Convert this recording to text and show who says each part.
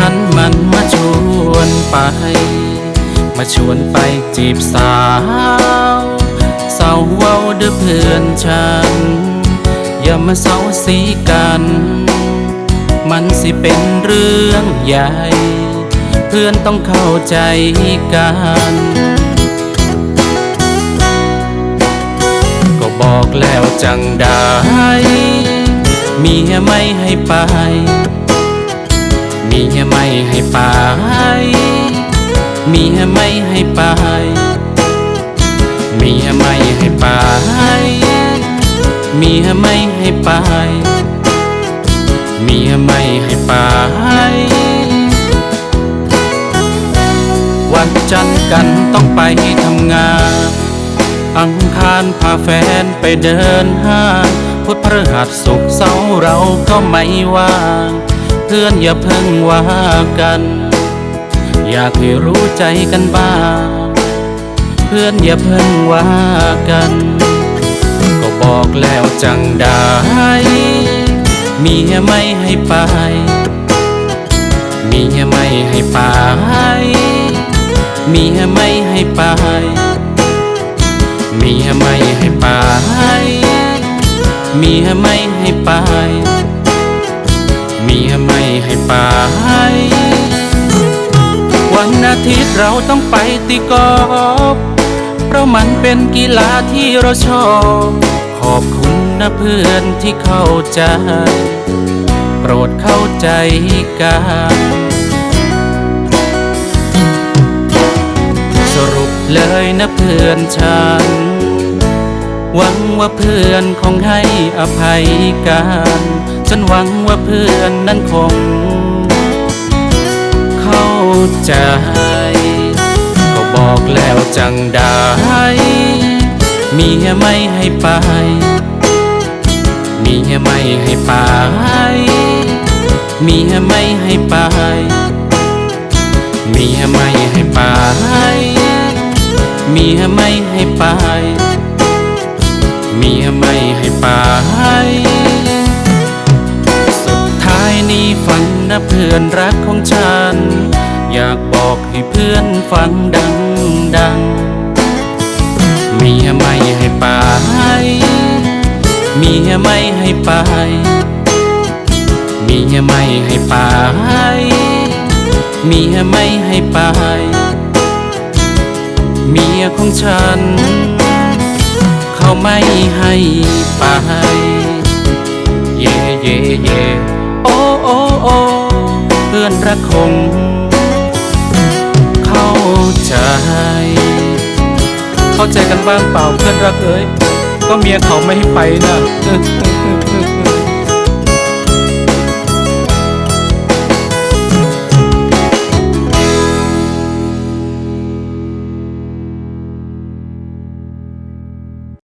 Speaker 1: ฉันมันมาชวนไป มาชวนไปจีบสาวเศร้าเว้าเด้อเพื่อนฉัน อย่ามาเศร้าสีกัน มันสิเป็นเรื่องใหญ่ เพื่อนต้องเข้าใจกันก็บอกแล้วจังได้มียไม่ให้ไป เมียไม่ให้ไป เมียไม่ให้ไป เมียไม่ให้ไป เมียไม่ให้ไป เมียไม่ให้ไป วันจันทร์กันต้องไปทำงาน อังคารพาแฟนไปเดินห้างพุธพฤหัสศุกร์เสาร์เราก็ไม่ว่าง เพื่อนอย่าเพิ่งว่ากัน อยากให้รู้ใจกันบ้าง เพื่อนอย่าเพิ่งว่ากัน ก็บอกแล้วจังได้มีไม่ให้ไป มีไม่ให้ไป มีไม่ให้ไป มีไม่ให้ไป มีไม่ให้ไป เราต้องไปตีกอล์ฟเพราะมันเป็นกีฬาที่เราชอบ ขอบคุณนะเพื่อนที่เข้าใจ โปรดเข้าใจกันสรุปเลยนะเพื่อนฉัน หวังว่าเพื่อนคงให้อภัยกัน ฉันหวังว่าเพื่อนนั้นคง เข้าใจ จังได้เมียไม่ให้ไป เมียไม่ให้ไป เมียไม่ให้ไป เมียไม่ให้ไป เมียไม่ให้ไป เมียไม่ให้ไป สุดท้ายนี้ฟังนะเพื่อนรักของฉัน อยากบอกให้เพื่อนฟังดัง ดัง เมียไม่ให้ไป เมียไม่ให้ไป เมียไม่ให้ไป เมียไม่ให้ไป เมียของฉัน เขาไม่ให้ไป เย่เย่เย่โอ้โอ้โอ้เพื่อนรักคง เข้าใจกันบ้างเปล่าเพื่อนรักเอ้ยก็เมียเขาไม่ให้ไปนะ